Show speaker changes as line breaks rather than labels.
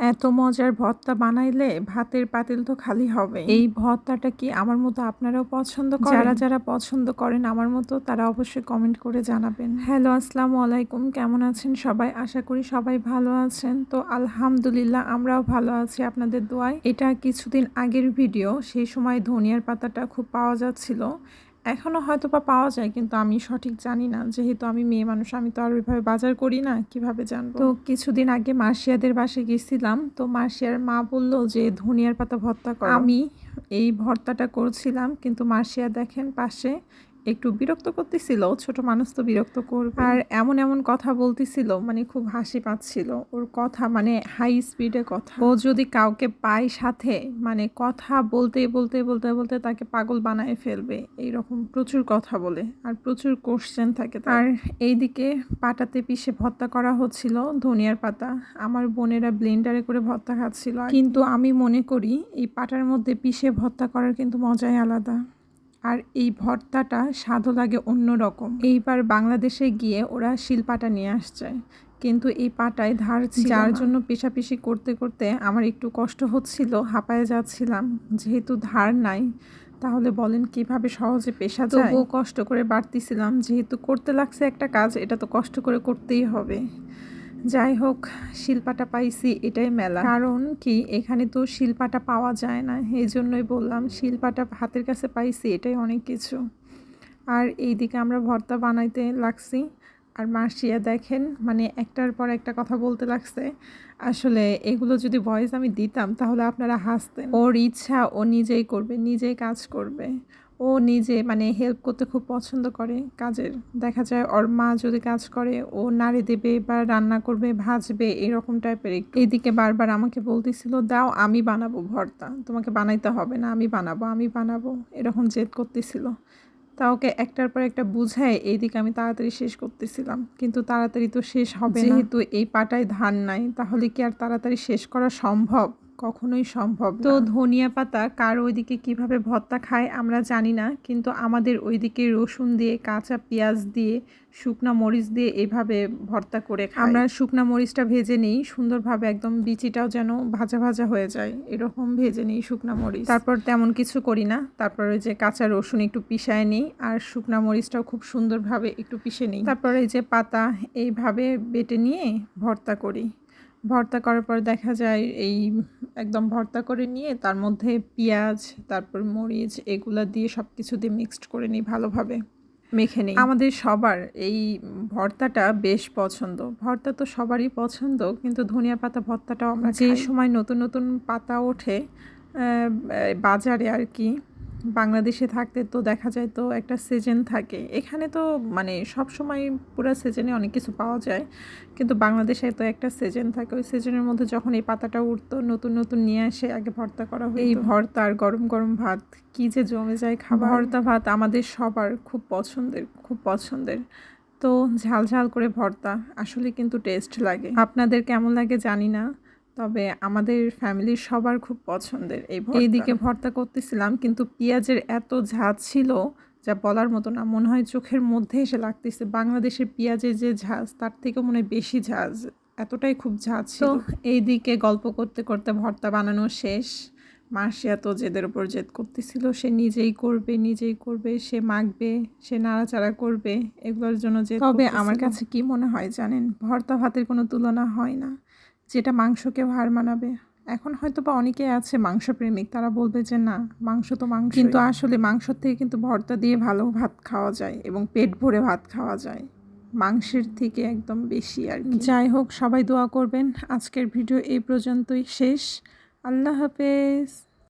এত মজার ভর্তা বানাইলে ভাতের পাতিল তো খালি হবে এই ভর্তাটা কি আমার মতো আপনারাও পছন্দ করেন? যারা যারা পছন্দ করেন আমার মতো তারা অবশ্যই কমেন্ট করে জানাবেন। হ্যালো আসসালামু আলাইকুম। কেমন আছেন সবাই? আশা করি সবাই ভালো আছেন। তো আলহামদুলিল্লাহ আমরাও ভালো আছি আপনাদের দোয়ায়। এটা কিছুদিন আগের ভিডিও। সেই সময় ধনিয়ার পাতাটা খুব পাওয়া যাচ্ছিল। এখনও হয়তো বা পাওয়া যায়, কিন্তু আমি সঠিক জানি না। যেহেতু আমি মেয়ে মানুষ, আমি তো আর ওইভাবে বাজার করি না, কীভাবে জানব? তো কিছুদিন আগে মাসিয়াদের বাসে গেছিলাম, তো মাসিয়ার মা বলল যে, ধনিয়ার পাতা ভর্তা আমি এই ভর্তাটা করছিলাম, কিন্তু মার্শিয়া দেখেন পাশে একটু বিরক্ত করতেছিল, ছোট মানুষ তো বিরক্ত করবে আর এমন এমন কথা বলতেছিল মানে খুব হাসি পাচ্ছিল। ওর কথা মানে হাই স্পিডে কথা। ও যদি কাউকে পায় সাথে মানে কথা বলতে বলতে বলতে বলতে তাকে পাগল বানায় ফেলবে, এইরকম প্রচুর কথা বলে আর প্রচুর কোশ্চেন থাকে আর এইদিকে পাটাতে পিষে ভর্তা করা হচ্ছিল, ধনিয়ার পাতা। আমার বোনেরা ব্লেন্ডারে করে ভর্তা খাচ্ছিল। কিন্তু আমি মনে করি, এই পাটার মধ্যে পিষে ভর্তা করার কিন্তু মজাই আলাদা। আর এই ভর্তাটা স্বাদও লাগে অন্যরকম। এইবার বাংলাদেশে গিয়ে ওরা শিলপাটা নিয়ে আসছে। কিন্তু এই পাটায় ধার যার জন্য পেশাপিশি করতে করতে আমার একটু কষ্ট হচ্ছিল হাঁপায়ে যাচ্ছিলাম। যেহেতু ধার নাই তাহলে বলেন কীভাবে সহজে পেশা তবুও কষ্ট করে বাড়তিছিলাম। যেহেতু করতে লাগছে একটা কাজ এটা তো কষ্ট করে করতেই হবে। যাই হোক শিল্পাটা পাইছি, এটাই মেলা। কারণ কি, এখানে তো শিল্পাটা পাওয়া যায় না, এই জন্যই বললাম, শিল্পাটা হাতের কাছে পাইছি, এটাই অনেক কিছু। আর এইদিকে আমরা ভর্তা বানাইতে লাগছি। আর মাসিয়া দেখেন মানে একটার পর একটা কথা বলতে লাগছে, আসলে এগুলো যদি ভয়েস আমি দিতাম, তাহলে আপনারা হাসতেন। ওর ইচ্ছা, ও নিজেই করবে, নিজেই কাজ করবে। ও নিজে মানে হেল্প করতে খুব পছন্দ করে কাজের। দেখা যায় ওর মা যদি কাজ করে ও নাড়ে দেবে বা রান্না করবে ভাজবে এরকম টাইপের এইদিকে বারবার আমাকে বলতেছিল দাও আমি বানাবো ভর্তা। তোমাকে বানাইতে হবে না আমি বানাবো আমি বানাবো। এরকম জেদ করতেছিল। তা ওকে একটার পর একটা বুঝায় এইদিকে আমি তাড়াতাড়ি শেষ করতেছিলাম। কিন্তু তাড়াতাড়ি তো শেষ হবে যেহেতু এই পাটায় ধান নাই তাহলে কি আর তাড়াতাড়ি শেষ করা সম্ভব? কখনোই সম্ভব তো ধনিয়া পাতা কার ওইদিকে কীভাবে ভর্তা খায় আমরা জানি না কিন্তু আমাদের ওইদিকে রসুন দিয়ে কাঁচা পেঁয়াজ দিয়ে শুকনা মরিচ দিয়ে এভাবে ভর্তা করে খাই আমরা শুকনা মরিচটা ভেজে নিই সুন্দরভাবে একদম বিচিটাও যেন ভাজা ভাজা হয়ে যায় এরকম ভেজে নিই শুকনা মরিচ। তারপর তেমন কিছু করি না তারপর ওই যে কাঁচা রসুন একটু পিষায় নিই আর শুকনা মরিচটাও খুব সুন্দরভাবে একটু পিষে নিই। তারপর এই যে পাতা এইভাবে বেটে নিয়ে ভর্তা করি। ভর্তা করার পর দেখা যায় এই একদম ভর্তা করে নিয়ে তার মধ্যে পেঁয়াজ তারপর মরিচ এগুলা দিয়ে সব কিছু দিয়ে মিক্সড করে নিই ভালোভাবে। মেখে নিই। আমাদের সবার এই ভর্তাটা বেশ পছন্দ। ভর্তা তো সবারই পছন্দ কিন্তু ধনিয়া পাতা ভর্তাটাও আমরা যে সময় নতুন নতুন পাতা ওঠে বাজারে আর কি বাংলাদেশে থাকতে তো দেখা যায় তো একটা সিজন থাকে। এখানে তো মানে সব সময় পুরো সিজনে অনেক কিছু পাওয়া যায়। কিন্তু বাংলাদেশে তো একটা সিজন থাকে। ওই সিজনের মধ্যে যখন এই পাতাটা উঠতো নতুন নতুন নিয়ে আসে আগে ভর্তা করা হয় এই ভর্তা আর গরম গরম ভাত কি যে জমে যায় খাবার। ভর্তা ভাত আমাদের সবার খুব পছন্দের খুব পছন্দের। তো ঝাল ঝাল করে ভর্তা আসলে কিন্তু টেস্ট লাগে। আপনাদের কেমন লাগে জানি না। তবে আমাদের ফ্যামিলির সবার খুব পছন্দের। এই এইদিকে ভর্তা করতেছিলাম কিন্তু পেঁয়াজের এত ঝাঁজ ছিল যা বলার মতো না মনে হয় চোখের মধ্যে এসে লাগতেছে। বাংলাদেশের পেঁয়াজের যে ঝাঁজ তার থেকে মনে হয় বেশি ঝাঁজ এতটাই খুব ঝাঁজ ছিল। এইদিকে গল্প করতে করতে ভর্তা বানানো শেষ। মাসি এত জেদের উপর জেদ করতেছিল সে নিজেই করবে নিজেই করবে সে মাখবে সে নাড়াচাড়া করবে এগুলোর জন্য যে তবে আমার কাছে কি মনে হয় জানেন ভর্তা ভাতের কোনো তুলনা হয় না। যেটা মাংসকে হার মানাবে। এখন হয়তো বা অনেকে আছে মাংস প্রেমিক তারা বলবে যে না মাংস তো মাংস কিন্তু আসলে মাংসর থেকে কিন্তু ভর্তা দিয়ে ভালো ভাত খাওয়া যায় এবং পেট ভরে ভাত খাওয়া যায়। মাংসের থেকে একদম বেশি আর যাই হোক সবাই দোয়া করবেন। আজকের ভিডিও এই পর্যন্তই শেষ। আল্লাহ হাফেজ।